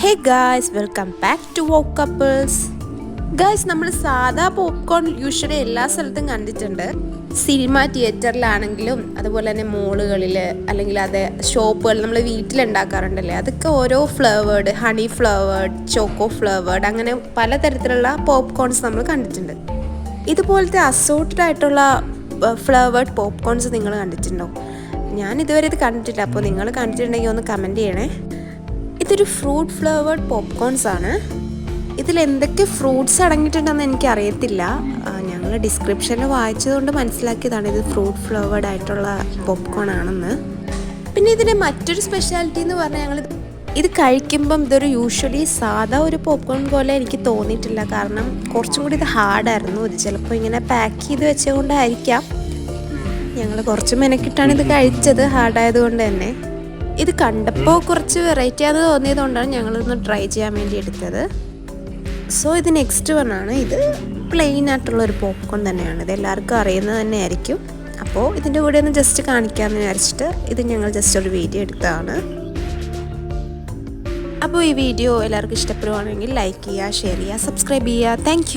Hey guys welcome back to walk couples guys നമ്മൾ സാധാ popcorn usually എല്ലാ സ്ഥലത്തും കണ്ടിട്ടുണ്ട്. സിനിമ തിയേറ്ററിലാണെങ്കിലും അതുപോലെ തന്നെ മോളുകളിൽ അല്ലെങ്കിൽ അത് ഷോപ്പുകൾ നമ്മൾ വീട്ടിലുണ്ടാക്കാറുണ്ടല്ലേ? അതൊക്കെ ഓരോ flavoured honey flavoured choco flavoured അങ്ങനെ പലതരത്തിലുള്ള പോപ്കോൺസ് നമ്മൾ കണ്ടിട്ടുണ്ട്. ഇതുപോലത്തെ അസോർട്ടഡ് ആയിട്ടുള്ള ഫ്ലേവേഡ് പോപ്കോൺസ് നിങ്ങൾ കണ്ടിട്ടുണ്ടോ? ഞാൻ ഇതുവരെ ഇത് കണ്ടിട്ടില്ല. അപ്പോൾ നിങ്ങൾ കണ്ടിട്ടുണ്ടെങ്കിൽ ഒന്ന് കമന്റ് ചെയ്യണേ. ഇതൊരു ഫ്രൂട്ട് ഫ്ലേവേർഡ് പോപ്കോൺസ് ആണ്. ഇതിൽ എന്തൊക്കെ ഫ്രൂട്ട്സ് അടങ്ങിയിട്ടുണ്ടെന്ന് എനിക്ക് അറിയത്തില്ല ഞങ്ങൾ ഡിസ്ക്രിപ്ഷനിൽ വായിച്ചതുകൊണ്ട് മനസ്സിലാക്കിയതാണ് ഇത് ഫ്രൂട്ട് ഫ്ലേവേർഡ് ആയിട്ടുള്ള പോപ്കോൺ ആണെന്ന്. പിന്നെ ഇതിന്റെ മറ്റൊരു സ്പെഷ്യാലിറ്റി എന്ന് പറഞ്ഞാൽ ഞങ്ങൾ ഇത് കഴിക്കുമ്പം ഇതൊരു യൂഷ്വലി സാധാ ഒരു പോപ്കോൺ പോലെ എനിക്ക് തോന്നിയിട്ടില്ല. കാരണം കുറച്ചും കൂടി ഇത് ഹാർഡായിരുന്നു ഇത് ചിലപ്പോൾ ഇങ്ങനെ പാക്ക് ചെയ്ത് വെച്ചതുകൊണ്ടായിരിക്കാം ഞങ്ങൾ കുറച്ച് മെനക്കിട്ടാണ് ഇത് കഴിച്ചത്. ഹാർഡായത് കൊണ്ട് തന്നെ. ഇത് കണ്ടപ്പോൾ കുറച്ച് വെറൈറ്റി ആണെന്ന് തോന്നിയതുകൊണ്ടാണ് ഞങ്ങളൊന്ന് ട്രൈ ചെയ്യാൻ വേണ്ടി എടുത്തത്. സോ ഇത് നെക്സ്റ്റ് വൺ ആണ്. ഇത് പ്ലെയിൻ ആയിട്ടുള്ള ഒരു പോപ്കോൺ തന്നെയാണ്. ഇത് എല്ലാവർക്കും അറിയുന്നത് തന്നെ ആയിരിക്കും അപ്പോൾ ഇതിന്റെ കൂടെ ഒന്ന് ജസ്റ്റ് കാണിക്കാമെന്ന് വിചാരിച്ചിട്ട് ഇത് ഞങ്ങൾ ജസ്റ്റ് ഒരു വീഡിയോ എടുത്തതാണ്. അപ്പോൾ ഈ വീഡിയോ എല്ലാവർക്കും ഇഷ്ടപ്പെടുവാണെങ്കിൽ ലൈക്ക് ചെയ്യുക ഷെയർ ചെയ്യുക സബ്സ്ക്രൈബ് ചെയ്യുക. താങ്ക്